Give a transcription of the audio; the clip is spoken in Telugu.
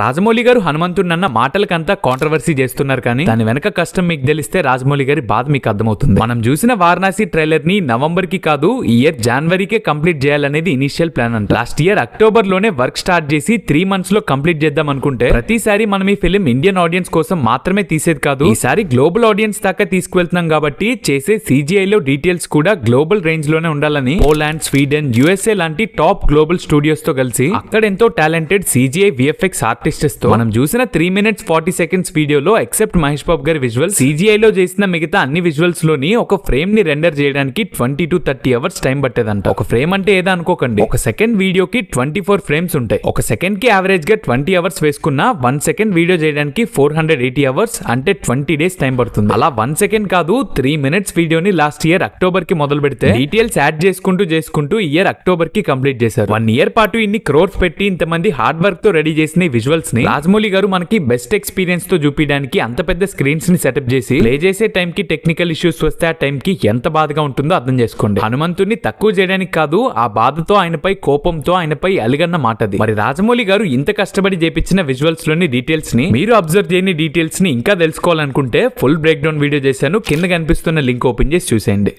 రాజమౌళి గారు హనుమంతుడినన్న మాటలకంతా కాంట్రవర్సీ చేస్తున్నారు కానీ దాని వెనక కష్టం మీకు తెలిస్తే రాజమౌళి గారి బాధ మీకు అర్థమవుతుంది. మనం చూసిన వారణాసి ట్రైలర్ని నవంబర్కి కాదు ఈ ఇయర్ జనవరికే కంప్లీట్ చేయాలనేది ఇనిషియల్ ప్లాన్ అంట. లాస్ట్ ఇయర్ అక్టోబర్లోనే వర్క్ స్టార్ట్ చేసి త్రీ మంత్స్లో కంప్లీట్ చేద్దాం అనుకుంటే ప్రతిసారి మనం ఈ ఫిలిం ఇండియన్ ఆడియన్స్ కోసం మాత్రమే తీసేది కాదు ఈసారి గ్లోబల్ ఆడియన్స్ దాకా తీసుకువెళ్తున్నాం కాబట్టి చేసే CGI లో డీటెయిల్స్ కూడా గ్లోబల్ రేంజ్లోనే ఉండాలని పోలాండ్ స్వీడన్ యుఎస్ఏ లాంటి టాప్ గ్లోబల్ స్టూడియోస్తో కలిసి అక్కడ ఎంతో టాలెంటెడ్ సిజిఐ విఎఫ్ఎక్స్ ఆర్టిస్ట్స్తో మనం చూసిన త్రీ మినిట్స్ ఫార్టీ సెకండ్స్ వీడియోలో ఎక్సెప్ట్ మహేష్ బాబు గారి విజువల్ సిజిఐ లో చేసిన మిగతా అన్ని విజువల్స్లోని ఒక ఫ్రేమ్ని రెండర్ చేయడానికి twenty to thirty hours time పట్టేదంట. ఒక ఫ్రేమ్ అంటే ఏదో అనుకోకండి. ఒక సెకండ్ వీడియోకి ట్వంటీ ఫోర్ ఫ్రేమ్స్ ఉంటాయి. ఒక సెకండ్కి యావరేజ్గా ట్వంటీ అవర్స్ వేసుకున్న వన్ సెకండ్ వీడియో చేయడానికి ఫోర్ హండ్రెడ్ ఎయిటీ అవర్స్ అంటే ట్వంటీ డేస్ టైం పడుతుంది. అలా వన్ సెకండ్ కాదు త్రీ మినిట్స్ వీడియోని లాస్ట్ ఇయర్ అక్టోబర్కి మొదలు పెడితే డీటెయిల్స్ యాడ్ చేసుకుంటూ చేసుకుంటూ ఇయర్ అక్టోబర్కి కంప్లీట్ చేశారు. వన్ ఇయర్ పాటు ఇన్ని క్రోర్స్ పెట్టి ఇంతమంది హార్డ్ వర్క్తో రెడీ చేసిన విజువల్ విజువల్స్ని రాజమౌళి గారు మనకి బెస్ట్ ఎక్స్పీరియన్స్తో చూపించడానికి అంత పెద్ద స్క్రీన్స్ని సెటప్ చేసి ప్లే చేసే టైం కి టెక్నికల్ ఇష్యూస్ వస్తే ఆ టైం కి ఎంత బాధగా ఉంటుందో అర్థం చేసుకోండి. హనుమంతుడిని తక్కువ చేయడానికి కాదు ఆ బాధతో ఆయనపై కోపంతో ఆయనపై అలిగన్న మాట అది. మరి రాజమౌళి గారు ఇంత కష్టపడి చేపించిన విజువల్స్లోని డీటెయిల్స్ని మీరు అబ్జర్వ్ చేయని డీటెయిల్స్ని ఇంకా తెలుసుకోవాలనుకుంటే ఫుల్ బ్రేక్ డౌన్ వీడియో చేశాను. కింద కనిపిస్తున్న లింక్ ఓపెన్ చేసి చూసేయండి.